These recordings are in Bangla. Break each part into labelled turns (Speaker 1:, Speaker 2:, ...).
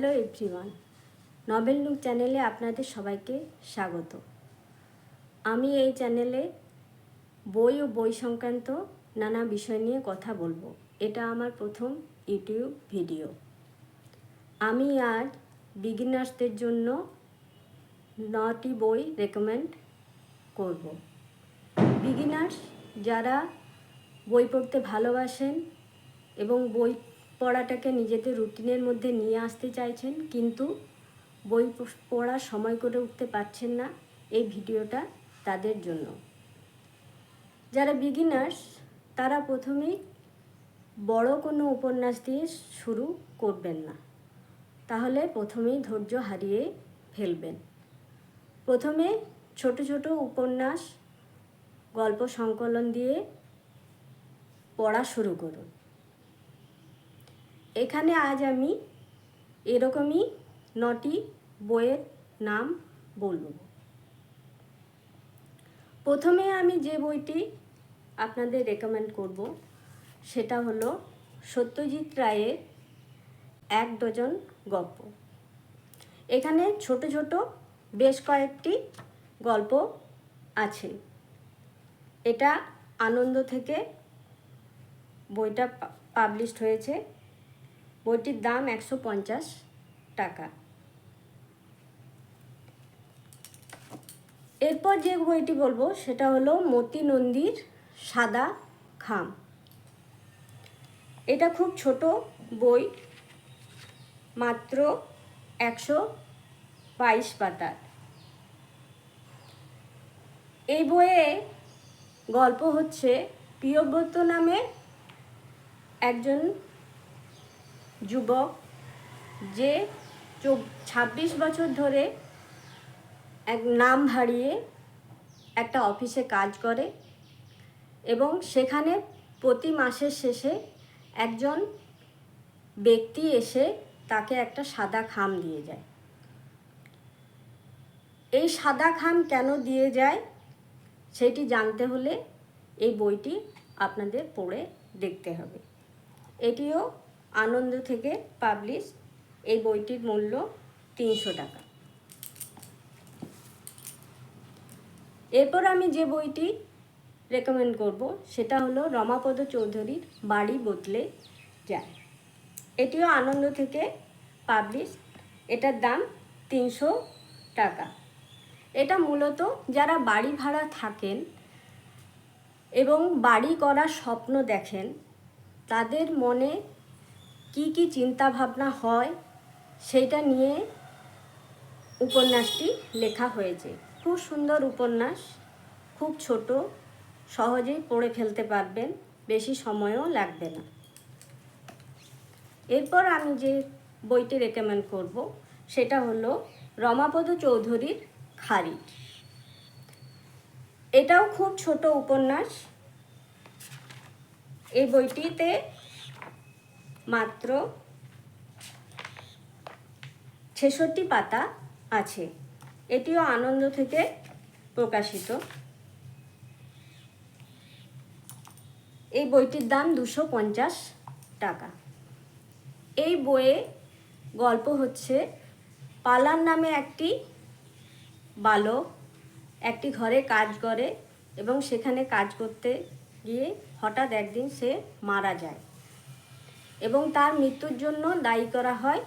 Speaker 1: Hello everyone. নভেল লুক চ্যানেলে আপনাদের সবাইকে স্বাগত। আমি এই চ্যানেলে বই ও বই সংক্রান্ত নানা বিষয় নিয়ে কথা বলব। এটা আমার প্রথম ইউটিউব ভিডিও। আমি আজ বিগিনার্সদের জন্য নটি বই রেকমেন্ড করব। বিগিনার্স যারা বই পড়তে ভালোবাসেন এবং বই পড়াটাকে নিজেদের রুটিনের মধ্যে নিয়ে আসতে চাইছেন, কিন্তু বই পড়ার সময় করে উঠতে পারছেন না এই ভিডিওটা তাদের জন্য। যারা বিগিনার্স তারা প্রথমেই বড় কোনো উপন্যাস দিয়ে শুরু করবেন না। তাহলে প্রথমেই ধৈর্য হারিয়ে ফেলবেন। প্রথমে ছোট ছোট উপন্যাস, গল্প সংকলন দিয়ে পড়া শুরু করুন। এখানে আজ আমি এরকমই নটি বইয়ের নাম বলব। প্রথমে আমি যে বইটি আপনাদের রেকমেন্ড করব, সেটা হলো সত্যজিৎ রায়ের এক ডজন গল্প। এখানে ছোট ছোট বেশ কয়েকটি গল্প আছে। এটা আনন্দ থেকে বইটা পাবলিশড হয়েছে। বইটির দাম একশো পঞ্চাশ টাকা। এরপর যে বইটি বলব, সেটা হলো মতি নন্দীর সাদা খাম। এটা খুব ছোট বই, মাত্র একশো বাইশ পাতার এই বইয়ে গল্প হচ্ছে প্রিয়ব্রত নামে একজন যুবক যে ছাব্বিশ বছর ধরে এক নাম হারিয়ে একটা অফিসে কাজ করে এবং সেখানে প্রতি মাসের শেষে একজন ব্যক্তি এসে তাকে একটা সাদা খাম দিয়ে যায়। এই সাদা খাম কেন দিয়ে যায় সেটি জানতে হলে এই বইটি আপনাদের পড়ে দেখতে হবে। এটিও আনন্দ থেকে পাবলিশ এই বইটির মূল্য তিনশো টাকা। এরপর আমি যে বইটি রেকমেন্ড করব, সেটা হলো রমাপদ চৌধুরীর বাড়ি বদলে যায়। এটিও আনন্দ থেকে পাবলিশ এটার দাম তিনশো টাকা। এটা মূলত যারা বাড়ি ভাড়া থাকেন এবং বাড়ি করার স্বপ্ন দেখেন, তাদের মনে কি কি চিন্তা ভাবনা হয়, সেইটা নিয়ে উপন্যাসটি লেখা হয়েছে। খুব সুন্দর উপন্যাস, খুব ছোট, সহজেই পড়ে ফেলতে পারবেন, বেশি সময়ও লাগবে না। এরপর আমি যে বইটি রেকমেন্ড করব, সেটা হলো রমাপদ চৌধুরীর খারিজ এটাও খুব ছোট উপন্যাস। এই বইটিতে মাত্র ছেষট্টি পাতা আছে। এটিও আনন্দ থেকে প্রকাশিত। এই বইটির দাম দুশো পঞ্চাশ টাকা। এই বইয়ে গল্প হচ্ছে পালার নামে একটি বালক একটি ঘরে কাজ করে এবং সেখানে কাজ করতে গিয়ে হঠাৎ একদিন সে মারা যায়। এবং তার মৃত্যুর জন্য দায়ী করা হয়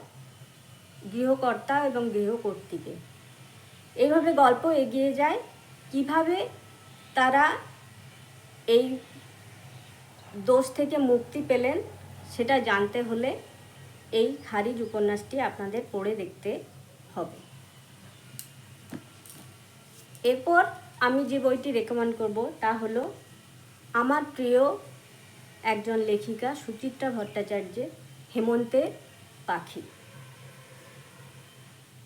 Speaker 1: গৃহকর্তা এবং গৃহকর্ত্রীকে। এইভাবে গল্প এগিয়ে যায়, কীভাবে তারা এই দোষ থেকে মুক্তি পেলেন সেটা জানতে হলে এই খারিজ উপন্যাসটি আপনাদের পড়ে দেখতে হবে। এরপর আমি যে বইটি রেকমেন্ড করব তা হলো, আমার প্রিয় একজন লেখিকা সুচিত্রা ভট্টাচার্যের হেমন্তের পাখি।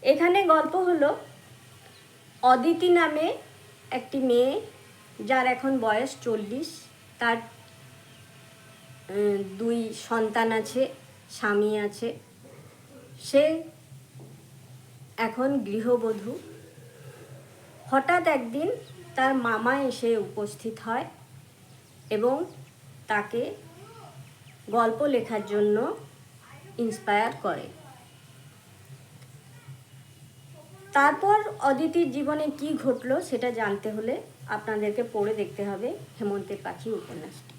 Speaker 1: এখানে গল্প হলো অদিতি নামে একটি মেয়ে যার এখন বয়স চল্লিশ, তার দুই সন্তান আছে, স্বামী আছে। সে এখন গৃহবধূ। হঠাৎ একদিন তার মামা এসে উপস্থিত হয় এবং তাকে গল্প লেখার জন্য ইন্সপায়ার করে। তারপর অদিতির জীবনে কি ঘটলো সেটা জানতে হলে আপনাদেরকে পড়ে দেখতে হবে হেমন্তের পাখি উপন্যাসটি।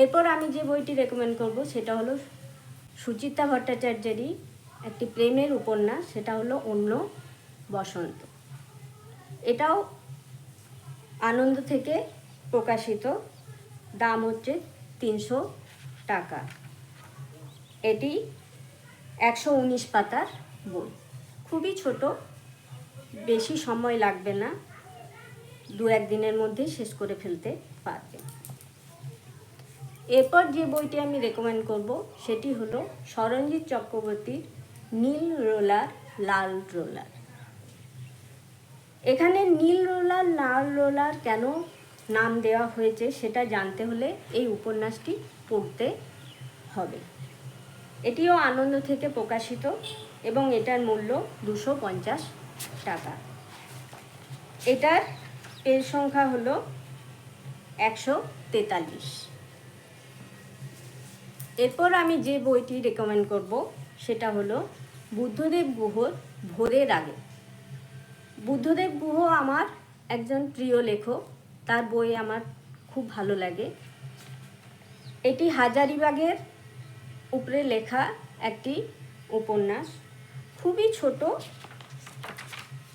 Speaker 1: এরপর আমি যে বইটি রেকমেন্ড করব সেটা হলো সুচিত্রা ভট্টাচার্যেরই একটি প্রেমের উপন্যাস, সেটা হলো অন্য বসন্ত। এটাও আনন্দ থেকে প্রকাশিত। দাম হচ্ছে তিনশো টাকা। এটি একশো উনিশ পাতার বই। খুবই ছোট, বেশি সময় লাগবে না। দু এক দিনের মধ্যে শেষ করে ফেলতে পারবে। এরপর যে বইটি আমি রেকমেন্ড করব, সেটি হলো সরঞ্জিৎ চক্রবর্তীর নীল রোলার, লাল রোলার। এখানে নীল রোলার লাল রোলার কেন নাম দেওয়া হয়েছে সেটা জানতে হলে এই উপন্যাসটি পড়তে হবে। এটিও আনন্দ থেকে প্রকাশিত এবং এটার মূল্য দুশো পঞ্চাশ টাকা। এটার পেজ সংখ্যা হলো একশো তেতাল্লিশ। এরপর আমি যে বইটি রেকমেন্ড করব সেটা হলো বুদ্ধদেব গুহর ভোরের আগে। বুদ্ধদেব গুহ আমার একজন প্রিয় লেখক, তার বই আমার খুব ভালো লাগে। এটি হাজারিবাগের উপরে লেখা একটি উপন্যাস। খুবই ছোট,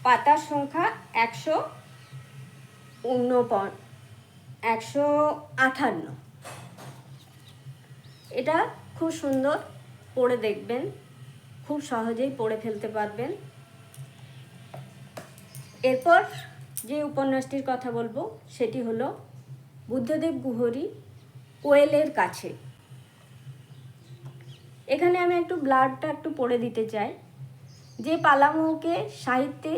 Speaker 1: পাতার সংখ্যা একশো উনপ একশো আঠান্ন। এটা খুব সুন্দর পড়ে দেখবেন, খুব সহজেই পড়ে ফেলতে পারবেন। এরপর যে উপন্যাসটির কথা বলব, সেটি হলো বুদ্ধদেব গুহরি কোয়েলের কাছে। এখানে আমি একটু ব্লাডটা একটু পড়ে দিতে চাই। যে পালামৌকে সাহিত্যে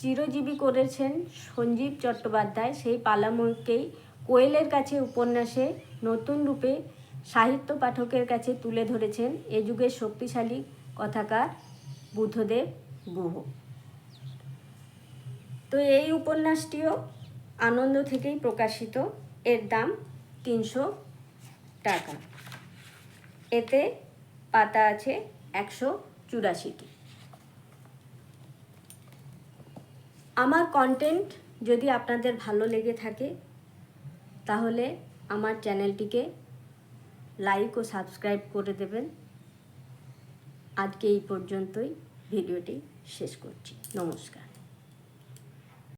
Speaker 1: চিরজীবী করেছেন সঞ্জীব চট্টোপাধ্যায়, সেই পালামৌকেই কোয়েলের কাছে উপন্যাসে নতুন রূপে সাহিত্য পাঠকের কাছে তুলে ধরেছেন এ যুগের শক্তিশালী কথাকার বুদ্ধদেব গুহ। তো এই উপন্যাসটিও আনন্দ থেকেই প্রকাশিত। এর দাম তিনশো টাকা। এতে পাতা আছে একশো চুরাশিটি। আমার কন্টেন্ট যদি আপনাদের ভালো লেগে থাকে, তাহলে আমার চ্যানেলটিকে লাইক ও সাবস্ক্রাইব করে দেবেন। আজকে এই পর্যন্তই। ভিডিওটি শেষ করছি। নমস্কার।